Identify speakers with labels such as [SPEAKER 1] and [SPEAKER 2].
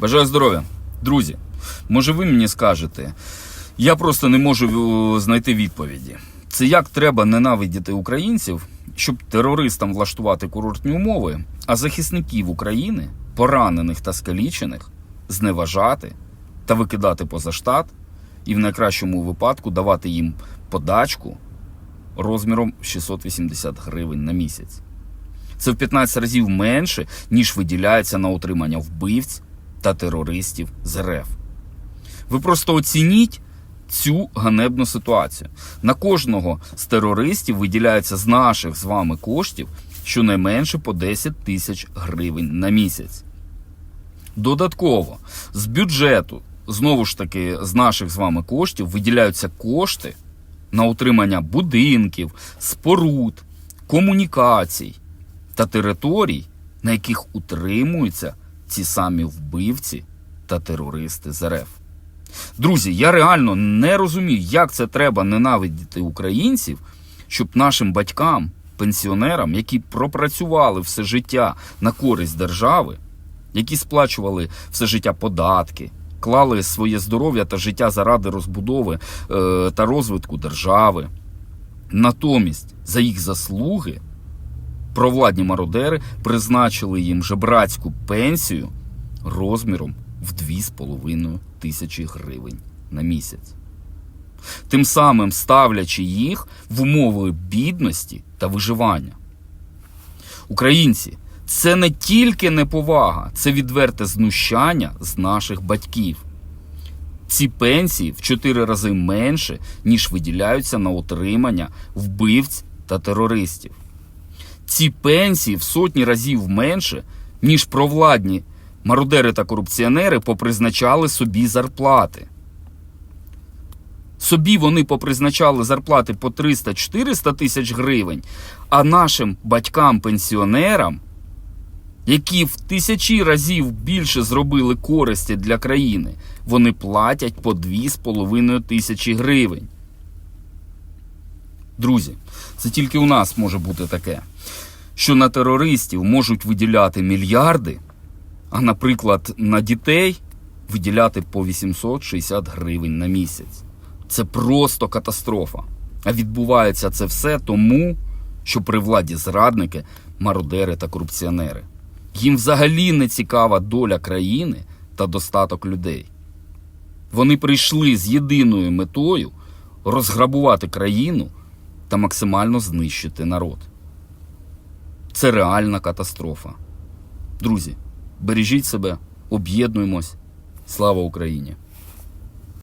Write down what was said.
[SPEAKER 1] Бажаю здоров'я. Друзі, може ви мені скажете, я просто не можу е, знайти відповіді. Це як треба ненавидіти українців, щоб терористам влаштувати курортні умови, а захисників України, поранених та скалічених, зневажати та викидати поза штат, і в найкращому випадку давати їм подачку розміром 680 гривень на місяць. Це в 15 разів менше, ніж виділяється на утримання вбивць та терористів з РФ. Ви просто оцініть цю ганебну ситуацію. На кожного з терористів виділяється з наших з вами коштів щонайменше по 10 тисяч гривень на місяць. Додатково з бюджету, знову ж таки, з наших з вами коштів виділяються кошти на утримання будинків, споруд, комунікацій та територій, на яких утримуються ці самі вбивці та терористи з РФ. Друзі, я реально не розумію, як це треба ненавидіти українців, щоб нашим батькам, пенсіонерам, які пропрацювали все життя на користь держави, які сплачували все життя податки, клали своє здоров'я та життя заради розбудови е, та розвитку держави. Натомість за їх заслуги провладні мародери призначили їм жебрацьку пенсію розміром в 2,5 тисячі гривень на місяць. Тим самим ставлячи їх в умови бідності та виживання. Українці, це не тільки неповага, це відверте знущання з наших батьків. Ці пенсії в 4 рази менше, ніж виділяються на утримання вбивць та терористів. Ці пенсії в сотні разів менше, ніж провладні мародери та корупціонери попризначали собі зарплати. Собі вони попризначали зарплати по 300-400 тисяч гривень, а нашим батькам-пенсіонерам, які в тисячі разів більше зробили користі для країни, вони платять по 2,5 тисячі гривень. Друзі, це тільки у нас може бути таке, що на терористів можуть виділяти мільярди, а, наприклад, на дітей виділяти по 860 гривень на місяць. Це просто катастрофа. А відбувається це все тому, що при владі зрадники, мародери та корупціонери. Їм взагалі не цікава доля країни та достаток людей. Вони прийшли з єдиною метою розграбувати країну та максимально знищити народ. Це реальна катастрофа. Друзі, бережіть себе, об'єднуємось. Слава Україні!